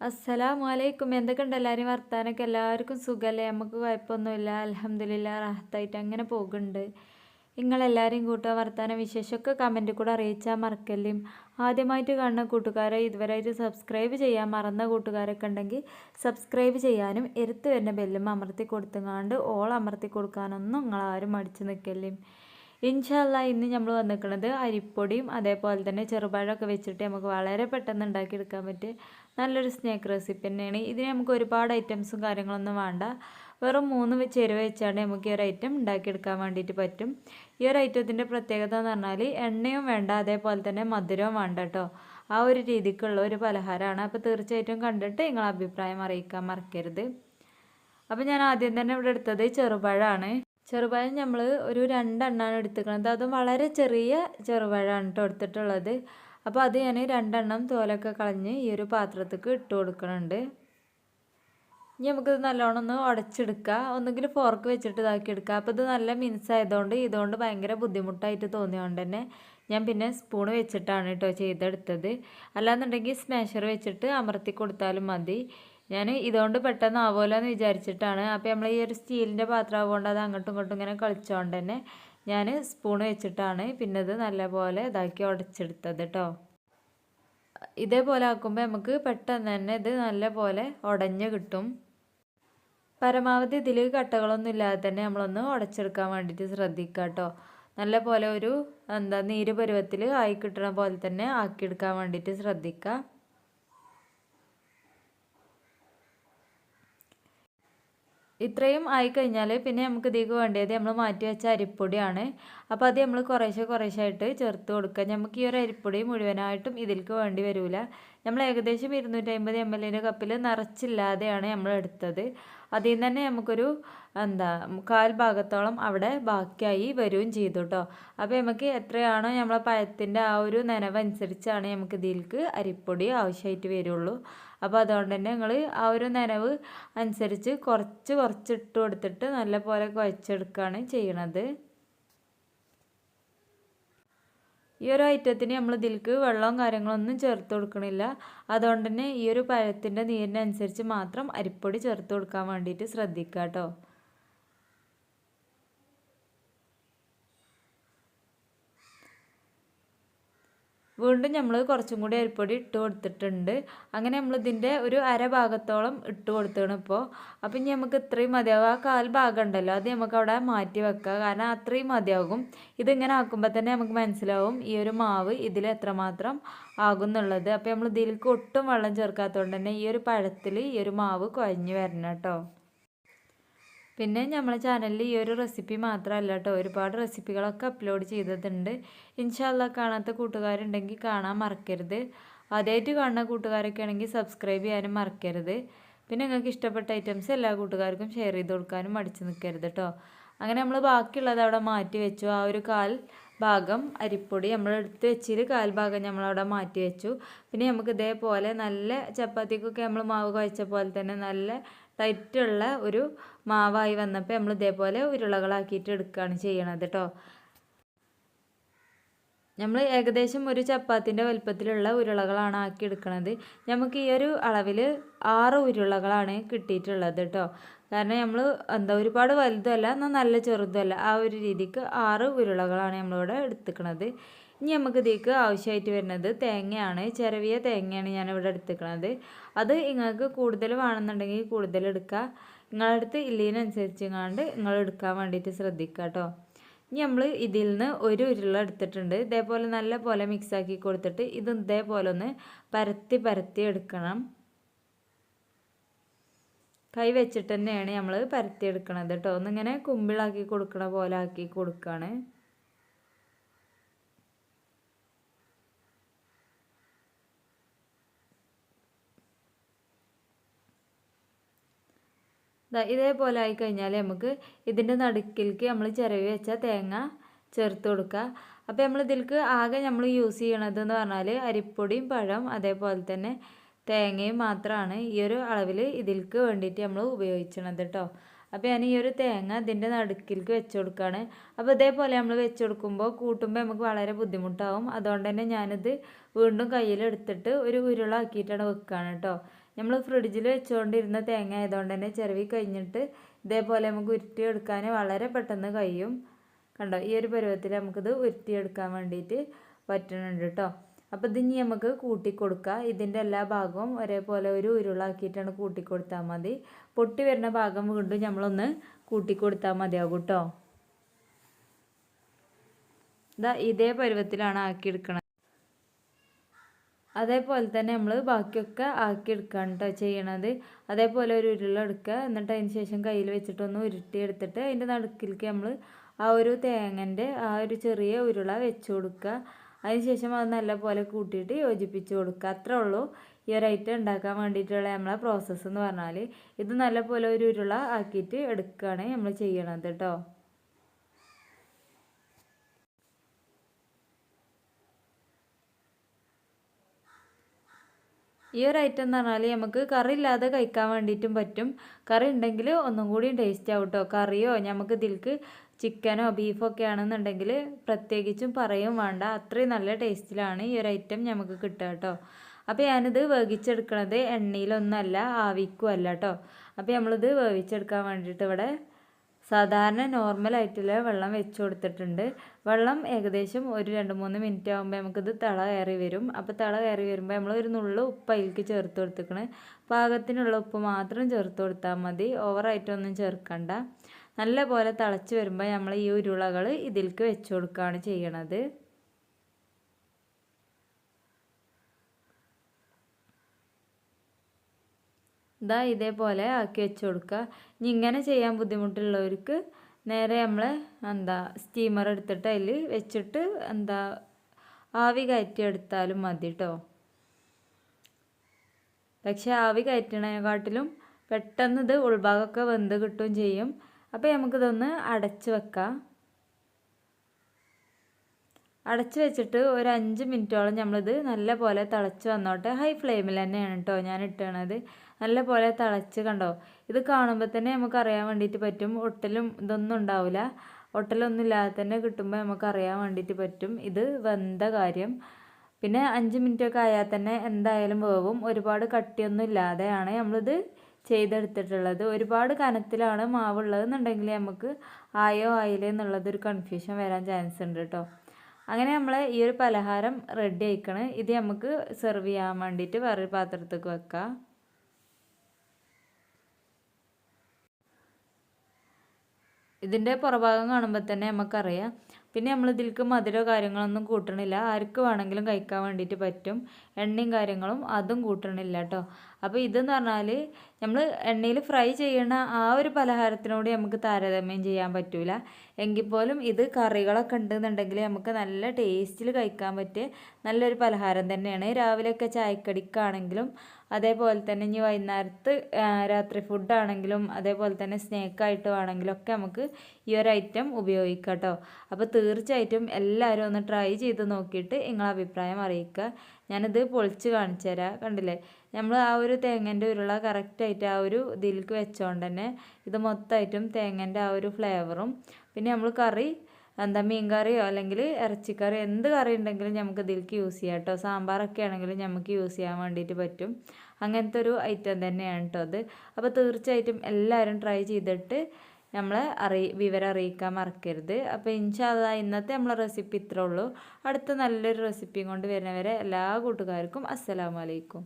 അസ്സലാമു വലൈക്കും എന്തൊക്കെയുണ്ട്? എല്ലാവരും വർത്താനൊക്കെ എല്ലാവർക്കും സുഖമല്ലേ നമുക്ക് കുഴപ്പമൊന്നുമില്ല. അലഹമ്മദില്ല റാഹത്തായിട്ട് അങ്ങനെ പോകുന്നുണ്ട്. നിങ്ങളെല്ലാവരും കൂട്ടുക വർത്താന വിശേഷമൊക്കെ കമന്റിൽ കൂടെ അറിയിച്ചാൽ മറക്കല്ലും? ആദ്യമായിട്ട് കാണുന്ന കൂട്ടുകാരെ ഇതുവരെയായിട്ട് സബ്സ്ക്രൈബ് ചെയ്യാൻ മറന്ന കൂട്ടുകാരൊക്കെ ഉണ്ടെങ്കിൽ സബ്സ്ക്രൈബ് ചെയ്യാനും എരുത്ത് വരുന്ന ബെല്ലും അമർത്തി കൊടുത്തുങ്ങാണ്ട് ഓൾ അമർത്തി കൊടുക്കാനൊന്നും നിങ്ങളാരും അടിച്ചു നിൽക്കല്ലേ? ഇൻഷല്ല ഇന്ന് നമ്മൾ വന്നിരിക്കുന്നത് അരിപ്പൊടിയും അതേപോലെ തന്നെ ചെറുപഴമൊക്കെ വെച്ചിട്ട് നമുക്ക് വളരെ പെട്ടെന്ന് ഉണ്ടാക്കിയെടുക്കാൻ പറ്റിയ നല്ലൊരു സ്നേക്ക് റെസിപ്പി തന്നെയാണ്. ഇതിന് നമുക്ക് ഒരുപാട് ഐറ്റംസും കാര്യങ്ങളൊന്നും വേണ്ട. വെറും മൂന്ന് ചേരുവ വെച്ചാണ് നമുക്ക് ഈ ഒരു ഐറ്റം ഉണ്ടാക്കിയെടുക്കാൻ വേണ്ടിയിട്ട് പറ്റും. ഈ ഒരു ഐറ്റത്തിന്റെ പ്രത്യേകത എന്ന് പറഞ്ഞാൽ എണ്ണയും വേണ്ട അതേപോലെ തന്നെ മധുരവും വേണ്ട കേട്ടോ ആ ഒരു രീതിക്കുള്ള ഒരു പലഹാരമാണ്. അപ്പോൾ തീർച്ചയായിട്ടും കണ്ടിട്ട് നിങ്ങളെ അഭിപ്രായം അറിയിക്കാൻ മറക്കരുത്. അപ്പോൾ ഞാൻ ആദ്യം തന്നെ ഇവിടെ എടുത്തത് ചെറുപഴമാണ്. ചെറുപഴം നമ്മൾ ഒരു രണ്ടെണ്ണമാണ് എടുത്തിരിക്കുന്നത്. അതും വളരെ ചെറിയ ചെറുപഴമാണ് കേട്ടോ എടുത്തിട്ടുള്ളത്. അപ്പോൾ അത് ഞാൻ രണ്ടെണ്ണം തോലൊക്കെ കളഞ്ഞ് ഈ ഒരു പാത്രത്തേക്ക് ഇട്ട് കൊടുക്കുന്നുണ്ട് ഇനി നമുക്കിത് നല്ലോണം ഒന്ന് ഉടച്ചെടുക്കുക ഒന്നുകിൽ ഫോർക്ക് വെച്ചിട്ട് ഇതാക്കി എടുക്കുക അപ്പോൾ ഇത് നല്ല മിൻസ് ആയതുകൊണ്ട് ഇതുകൊണ്ട് ഭയങ്കര ബുദ്ധിമുട്ടായിട്ട് തോന്നിയതുകൊണ്ട് തന്നെ ഞാൻ പിന്നെ സ്പൂൺ വെച്ചിട്ടാണ് കേട്ടോ ചെയ്തെടുത്തത്. അല്ലാന്നുണ്ടെങ്കിൽ സ്മാഷർ വെച്ചിട്ട് അമർത്തി കൊടുത്താലും മതി. ഞാൻ ഇതുകൊണ്ട് പെട്ടെന്ന് ആവുമല്ലോ എന്ന് വിചാരിച്ചിട്ടാണ്. അപ്പോൾ നമ്മൾ ഈ ഒരു സ്റ്റീലിന്റെ പാത്രം ആവുകൊണ്ട് അത് അങ്ങോട്ടും ഇങ്ങോട്ടും ഇങ്ങനെ കളിച്ചുകൊണ്ട് തന്നെ ഞാൻ സ്പൂൺ വെച്ചിട്ടാണ് പിന്നെ ഇത് നല്ലപോലെ ഇതാക്കി ഉടച്ചെടുത്തത് കേട്ടോ ഇതേപോലെ ആക്കുമ്പോൾ നമുക്ക് പെട്ടെന്ന് തന്നെ ഇത് നല്ലപോലെ ഉടഞ്ഞ് കിട്ടും. പരമാവധി ഇതിൽ കട്ടകളൊന്നും ഇല്ലാതെ തന്നെ നമ്മളൊന്ന് ഉടച്ചെടുക്കാൻ വേണ്ടിയിട്ട് ശ്രദ്ധിക്കുക കേട്ടോ നല്ലപോലെ ഒരു എന്താ നീര് പരുവത്തിൽ ആയി കിട്ടണ പോലെ തന്നെ ആക്കിയെടുക്കാൻ വേണ്ടിയിട്ട് ശ്രദ്ധിക്കുക ഇത്രയും ആയിക്കഴിഞ്ഞാൽ പിന്നെ നമുക്ക് ഇതിലേക്ക് വേണ്ടത് നമ്മൾ മാറ്റി വെച്ച അരിപ്പൊടിയാണ്. അപ്പോൾ അത് നമ്മൾ കുറേശ്ശെ കുറേശ്ശായിട്ട് ചേർത്ത് കൊടുക്കുക. നമുക്ക് ഈ ഒരു അരിപ്പൊടി മുഴുവനായിട്ടും ഇതിലേക്ക് വേണ്ടി വരില്ല നമ്മൾ ഏകദേശം ഇരുന്നൂറ്റി അമ്പത് എം എല്ലിന്റെ കപ്പിൽ നിറച്ചില്ലാതെയാണ് നമ്മൾ എടുത്തത്. അതിൽ നിന്ന് തന്നെ നമുക്കൊരു എന്താ കാൽ ഭാഗത്തോളം അവിടെ ബാക്കിയായി വരികയും ചെയ്തു കേട്ടോ അപ്പോൾ നമുക്ക് എത്രയാണോ നമ്മളെ പഴത്തിന്റെ ആ ഒരു നനവനുസരിച്ചാണ് നമുക്ക് ഇതിലേക്ക് അരിപ്പൊടി ആവശ്യമായിട്ട് വരുള്ളൂ. അപ്പോൾ അതുകൊണ്ട് തന്നെ നിങ്ങൾ ആ ഒരു നനവ് അനുസരിച്ച് കുറച്ച് കുറച്ച് ഇട്ട് കൊടുത്തിട്ട് നല്ലപോലെ കുഴച്ചെടുക്കുകയാണ് ചെയ്യണത്. ഈ ഒരു ഐറ്റത്തിന് നമ്മൾ ഇതിലേക്ക് വെള്ളവും കാര്യങ്ങളൊന്നും ചേർത്ത് കൊടുക്കണില്ല. അതുകൊണ്ട് തന്നെ ഈ ഒരു പഴത്തിന്റെ നീരിനനുസരിച്ച് മാത്രം അരിപ്പൊടി ചേർത്ത് കൊടുക്കാൻ വേണ്ടിയിട്ട് ശ്രദ്ധിക്കുക കേട്ടോ വീണ്ടും നമ്മൾ കുറച്ചും കൂടി അരിപ്പൊടി ഇട്ട് കൊടുത്തിട്ടുണ്ട്. അങ്ങനെ നമ്മൾ ഇതിന്റെ ഒരു അര ഭാഗത്തോളം ഇട്ട് കൊടുത്തതാണ് ഇപ്പോൾ. അപ്പം ഇനി നമുക്ക് ഇത്രയും മതിയാകും ആ കാൽ ഭാഗം ഉണ്ടല്ലോ അത് നമുക്ക് അവിടെ മാറ്റി വെക്കുക. കാരണം അത്രയും മതിയാകും. ഇതിങ്ങനെ ആക്കുമ്പോൾ തന്നെ നമുക്ക് മനസ്സിലാവും ഈ ഒരു മാവ് ഇതിൽ എത്രമാത്രം ആകും എന്നുള്ളത് അപ്പോൾ നമ്മൾ ഇതിലേക്ക് ഒട്ടും വെള്ളം ചേർക്കാത്തതുകൊണ്ട് തന്നെ ഈ ഒരു പഴത്തിൽ ഈ ഒരു മാവ് കുഴഞ്ഞു വരണം കേട്ടോ. പിന്നെ നമ്മളെ ചാനലിൽ ഈ ഒരു റെസിപ്പി മാത്രമല്ല കേട്ടോ ഒരുപാട് റെസിപ്പികളൊക്കെ അപ്ലോഡ് ചെയ്തിട്ടുണ്ട് ഇൻഷാല്ല കാണാത്ത കൂട്ടുകാരുണ്ടെങ്കിൽ കാണാൻ മറക്കരുത്. ആദ്യമായിട്ട് കാണുന്ന കൂട്ടുകാരൊക്കെ ആണെങ്കിൽ സബ്സ്ക്രൈബ് ചെയ്യാനും മറക്കരുത്. പിന്നെ നിങ്ങൾക്ക് ഇഷ്ടപ്പെട്ട ഐറ്റംസ് എല്ലാ കൂട്ടുകാർക്കും ഷെയർ ചെയ്ത് കൊടുക്കാനും മടിച്ച് നിൽക്കരുത് കേട്ടോ അങ്ങനെ നമ്മൾ ബാക്കിയുള്ളത് അവിടെ മാറ്റി വെച്ചു. ആ ഒരു കാൽ ഭാഗം അരിപ്പൊടി നമ്മൾ എടുത്ത് വെച്ചിട്ട് കാൽ ഭാഗം നമ്മളവിടെ മാറ്റി വെച്ചു. പിന്നെ നമുക്ക് ഇതേപോലെ നല്ല ചപ്പാത്തിക്കൊക്കെ നമ്മൾ മാവ് കുഴച്ച പോലെ തന്നെ നല്ല ടൈറ്റുള്ള ഒരു മാവായി വന്നപ്പോൾ നമ്മൾ ഇതേപോലെ ഉരുളകളാക്കിയിട്ട് എടുക്കുകയാണ് ചെയ്യണത് കേട്ടോ നമ്മൾ ഏകദേശം ഒരു ചപ്പാത്തിന്റെ വലുപ്പത്തിലുള്ള ഉരുളകളാണ് ആക്കി എടുക്കുന്നത് നമുക്ക് ഈ ഒരു അളവിൽ ആറ് ഉരുളകളാണ് കിട്ടിയിട്ടുള്ളത് കേട്ടോ കാരണം നമ്മൾ എന്താ ഒരുപാട് വലുതല്ല എന്നാൽ നല്ല ചെറുതല്ല ആ ഒരു രീതിക്ക് ആറ് ഉരുളകളാണ് നമ്മളിവിടെ എടുത്തുക്കണത്. ഇനി നമുക്ക് ഇതിലേക്ക് ആവശ്യമായിട്ട് വരുന്നത് തേങ്ങയാണ്. ചിരവിയ തേങ്ങയാണ് ഞാനിവിടെ എടുത്തുക്കണത്. അത് നിങ്ങൾക്ക് കൂടുതൽ വേണമെന്നുണ്ടെങ്കിൽ കൂടുതൽ എടുക്കുക നിങ്ങളുടെ അടുത്ത് ഇല്ലതിനനുസരിച്ച് കണ്ട് നിങ്ങൾ എടുക്കാൻ വേണ്ടിയിട്ട് ശ്രദ്ധിക്കുക കേട്ടോ ഇനി നമ്മൾ ഇതിൽ നിന്ന് ഒരു ഉരുള എടുത്തിട്ടുണ്ട്. ഇതേപോലെ നല്ല പോലെ മിക്സാക്കി കൊടുത്തിട്ട് ഇത് ഇതേപോലെ ഒന്ന് പരത്തി പരത്തി എടുക്കണം. കൈ വെച്ചിട്ട് തന്നെയാണ് നമ്മൾ പരത്തി എടുക്കണത് കേട്ടോ. ഒന്നിങ്ങനെ കുമ്പിളാക്കി കൊടുക്കണ പോലെ ആക്കി കൊടുക്കുകയാണ് ഇതേപോലെ ആയി കഴിഞ്ഞാൽ നമുക്ക് ഇതിന്റെ നടുക്കിലേക്ക് നമ്മൾ ചിരവി വെച്ച തേങ്ങ ചേർത്ത് കൊടുക്കുക അപ്പോൾ നമ്മൾ ഇതിലേക്ക് ആകെ നമ്മൾ യൂസ് ചെയ്യണത് എന്ന് പറഞ്ഞാൽ അരിപ്പൊടിയും പഴം അതേപോലെ തന്നെ തേങ്ങയും മാത്രമാണ് ഈ ഒരു അളവിൽ ഇതിലേക്ക് വേണ്ടിയിട്ട് നമ്മൾ ഉപയോഗിച്ചണത് കേട്ടോ അപ്പോൾ ഞാൻ ഈ ഒരു തേങ്ങ ഇതിന്റെ നടുക്കിലേക്ക് വെച്ച് കൊടുക്കുകയാണ് അപ്പോൾ ഇതേപോലെ നമ്മൾ വെച്ച് കൊടുക്കുമ്പോൾ കൂട്ടുമ്പോൾ നമുക്ക് വളരെ ബുദ്ധിമുട്ടാവും. അതുകൊണ്ട് തന്നെ ഞാനിത് വീണ്ടും കയ്യിലെടുത്തിട്ട് ഒരു ഉരുളാക്കിയിട്ടാണ് വെക്കുകയാണ് കേട്ടോ നമ്മൾ ഫ്രിഡ്ജിൽ വെച്ചുകൊണ്ടിരുന്ന തേങ്ങ ആയതുകൊണ്ട് തന്നെ ചിരവി കഴിഞ്ഞിട്ട് ഇതേപോലെ നമുക്ക് ഉരുട്ടിയെടുക്കാൻ വളരെ പെട്ടെന്ന് കഴിയും. കണ്ടോ? ഈ ഒരു പരുവത്തിൽ നമുക്കിത് ഉരുട്ടിയെടുക്കാൻ വേണ്ടിയിട്ട് പറ്റുന്നുണ്ട് കേട്ടോ അപ്പോൾ ഇതിനി നമുക്ക് കൂട്ടിക്കൊടുക്കുക കൊടുക്കാം ഇതിന്റെ എല്ലാ ഭാഗവും ഒരേപോലെ ഒരു ഉരുളാക്കിയിട്ടാണ് കൂട്ടിക്കൊടുത്താൽ മതി. പൊട്ടി വരുന്ന ഭാഗം വീണ്ടും നമ്മളൊന്ന് കൂട്ടിക്കൊടുത്താൽ മതിയാകും കേട്ടോ ഇതാ ഇതേ പരുവത്തിലാണ് ആക്കിയെടുക്കണം അതേപോലെ തന്നെ നമ്മൾ ബാക്കിയൊക്കെ ആക്കിയെടുക്കുകയാണ് കേട്ടോ ചെയ്യണത്. അതേപോലെ ഒരു ഉരുള എടുക്കുക. എന്നിട്ട് അതിന് ശേഷം കയ്യിൽ വെച്ചിട്ടൊന്ന് ഉരുട്ടി എടുത്തിട്ട് അതിന്റെ നടുക്കിലേക്ക് നമ്മൾ ആ ഒരു തേങ്ങന്റെ ആ ഒരു ചെറിയ ഉരുള വെച്ച് കൊടുക്കുക. അതിന് ശേഷം അത് നല്ലപോലെ കൂട്ടിയിട്ട് യോജിപ്പിച്ച് കൊടുക്കുക. അത്രേ ഉള്ളൂ. ഈ ഒരു ഐറ്റം ഉണ്ടാക്കാൻ വേണ്ടിയിട്ടുള്ള നമ്മളെ പ്രോസസ്സ് എന്ന് പറഞ്ഞാൽ ഇത് നല്ലപോലെ ഒരു ഉരുള ആക്കിയിട്ട് എടുക്കുകയാണ് നമ്മൾ ചെയ്യണത് കേട്ടോ ഈ ഒരു ഐറ്റം എന്ന് പറഞ്ഞാൽ നമുക്ക് കറി ഇല്ലാതെ കഴിക്കാൻ വേണ്ടിയിട്ടും പറ്റും. കറി ഉണ്ടെങ്കിൽ ഒന്നും കൂടി ടേസ്റ്റ് ആവും കേട്ടോ കറിയോ നമുക്ക് ഇതിൽക്ക് ചിക്കനോ ബീഫോ ഒക്കെ ആണെന്നുണ്ടെങ്കിൽ പ്രത്യേകിച്ചും പറയും വേണ്ട. അത്രയും നല്ല ടേസ്റ്റിലാണ് ഈ ഒരു ഐറ്റം നമുക്ക് കിട്ടുക കേട്ടോ അപ്പോൾ ഞാനിത് വേവിച്ചെടുക്കണത് എണ്ണയിലൊന്നല്ല ആവിക്കുമല്ല കേട്ടോ അപ്പോൾ നമ്മളിത് വേവിച്ചെടുക്കാൻ വേണ്ടിയിട്ട് ഇവിടെ സാധാരണ നോർമലായിട്ടുള്ള വെള്ളം വെച്ച് കൊടുത്തിട്ടുണ്ട്. വെള്ളം ഏകദേശം ഒരു രണ്ട് മൂന്ന് മിനിറ്റ് ആകുമ്പോൾ നമുക്കിത് തള കയറി വരും. അപ്പോൾ തള കയറി വരുമ്പോൾ നമ്മൾ ഒരു നുള്ളു ഉപ്പ് അതിലേക്ക് ചേർത്ത് കൊടുത്തേക്കണ്. പാകത്തിനുള്ള ഉപ്പ് മാത്രം ചേർത്ത് കൊടുത്താൽ മതി. ഓവറായിട്ടൊന്നും ചേർക്കണ്ട. നല്ല പോലെ തിളച്ച് വരുമ്പോൾ നമ്മൾ ഈ ഉരുളകൾ ഇതിലേക്ക് വെച്ച് കൊടുക്കുകയാണ് ചെയ്യണത്. ഇതാ ഇതേപോലെ ആക്കി വെച്ച് കൊടുക്കുക ഇനി ഇങ്ങനെ ചെയ്യാൻ ബുദ്ധിമുട്ടുള്ളവർക്ക് നേരെ നമ്മൾ എന്താ സ്റ്റീമർ എടുത്തിട്ട് അതിൽ വെച്ചിട്ട് എന്താ ആവി കയറ്റി എടുത്താലും മതി കേട്ടോ പക്ഷെ ആവി കയറ്റണേക്കാട്ടിലും പെട്ടെന്ന് ഇത് ഉൾഭാഗമൊക്കെ വെന്ത് കിട്ടുകയും ചെയ്യും. അപ്പോൾ നമുക്കിതൊന്ന് അടച്ച് വെക്കാം. അടച്ച് വെച്ചിട്ട് ഒരു അഞ്ച് മിനിറ്റോളം നമ്മളിത് നല്ല പോലെ തിളച്ച് വന്നോട്ടെ. ഹൈ ഫ്ലെയിമിൽ തന്നെയാണ് കേട്ടോ ഞാൻ ഇട്ടണത്. നല്ല പോലെ തിളച്ച് കണ്ടോ? ഇത് കാണുമ്പോൾ തന്നെ നമുക്ക് അറിയാൻ വേണ്ടിയിട്ട് പറ്റും. ഒട്ടലും ഇതൊന്നും ഉണ്ടാവില്ല ഒട്ടലൊന്നും ഇല്ലാതെ തന്നെ കിട്ടുമ്പോൾ നമുക്ക് അറിയാൻ വേണ്ടിയിട്ട് പറ്റും. ഇത് വെന്ത കാര്യം. പിന്നെ അഞ്ച് മിനിറ്റൊക്കെ ആയാൽ തന്നെ എന്തായാലും വേവും. ഒരുപാട് കട്ടിയൊന്നും ഇല്ലാതെയാണ് നമ്മളിത് ചെയ്തെടുത്തിട്ടുള്ളത്. ഒരുപാട് കനത്തിലാണ് മാവുള്ളത് എന്നുണ്ടെങ്കിൽ നമുക്ക് ആയോ ആയില്ലേ എന്നുള്ളതൊരു കൺഫ്യൂഷൻ വരാൻ ചാൻസ് ഉണ്ട് കേട്ടോ. അങ്ങനെ നമ്മൾ ഈ ഒരു പലഹാരം റെഡി ആയിക്കണ്. ഇത് നമുക്ക് സെർവ് ചെയ്യാൻ വേണ്ടിയിട്ട് വേറൊരു പാത്രത്തേക്ക് വെക്കാം. ഇതിന്റെ പുറഭാഗം കാണുമ്പോൾ തന്നെ നമുക്കറിയാം പിന്നെ നമ്മൾ ഇതിലേക്ക് മധുരോ കാര്യങ്ങളൊന്നും കൂട്ടണില്ല. ആർക്ക് വേണമെങ്കിലും കഴിക്കാൻ വേണ്ടിയിട്ട് പറ്റും. എണ്ണയും കാര്യങ്ങളും അതും കൂട്ടണില്ല കേട്ടോ അപ്പോൾ ഇതെന്ന് പറഞ്ഞാൽ നമ്മൾ എണ്ണയിൽ ഫ്രൈ ചെയ്യണ ആ ഒരു പലഹാരത്തിനോട് നമുക്ക് താരതമ്യം ചെയ്യാൻ പറ്റില്ല എങ്കിൽ പോലും ഇത് കറികളൊക്കെ ഉണ്ടെന്നുണ്ടെങ്കിൽ നമുക്ക് നല്ല ടേസ്റ്റിൽ കഴിക്കാൻ പറ്റിയ നല്ലൊരു പലഹാരം തന്നെയാണ്. രാവിലെയൊക്കെ ചായക്കടിക്കാണെങ്കിലും അതേപോലെ തന്നെ ഇനി വൈകുന്നേരത്ത് രാത്രി ഫുഡാണെങ്കിലും അതേപോലെ തന്നെ സ്നാക്ക് ആയിട്ട് വേണമെങ്കിലും ഒക്കെ നമുക്ക് ഈ ഒരു ഐറ്റം ഉപയോഗിക്കാം കേട്ടോ. അപ്പോൾ തീർച്ചയായിട്ടും എല്ലാവരും ഒന്ന് ട്രൈ ചെയ്ത് നോക്കിയിട്ട് നിങ്ങളെ അഭിപ്രായം അറിയിക്കുക. ഞാനിത് പൊളിച്ച് കാണിച്ചു തരാം. കണ്ടില്ലേ? നമ്മൾ ആ ഒരു തേങ്ങന്റെ ഉരുള കറക്റ്റായിട്ട് ആ ഒരു ഇതിലേക്ക് വെച്ചോണ്ട് തന്നെ ഇത് മൊത്തമായിട്ടും തേങ്ങന്റെ ആ ഒരു ഫ്ലേവറും പിന്നെ നമ്മൾ കറി എന്താ മീൻ കറിയോ അല്ലെങ്കിൽ ഇറച്ചിക്കറി എന്ത് കറി ഉണ്ടെങ്കിലും നമുക്ക് ഇതിലേക്ക് യൂസ് ചെയ്യാം കേട്ടോ. സാമ്പാറൊക്കെ ആണെങ്കിലും നമുക്ക് യൂസ് ചെയ്യാൻ വേണ്ടിയിട്ട് പറ്റും. അങ്ങനത്തെ ഒരു ഐറ്റം തന്നെയാണ് കേട്ടോ അത്. അപ്പോൾ തീർച്ചയായിട്ടും എല്ലാവരും ട്രൈ ചെയ്തിട്ട് നമ്മളെ അറിയി വിവരം അറിയിക്കാൻ മറക്കരുത്. അപ്പോൾ ഇൻഷാല്ല ഇന്നത്തെ നമ്മളെ റെസിപ്പി ഇത്രേ ഉള്ളൂ. അടുത്ത നല്ലൊരു റെസിപ്പിയും കൊണ്ട് വരുന്നവരെ എല്ലാ കൂട്ടുകാർക്കും അസ്സലാമലൈക്കും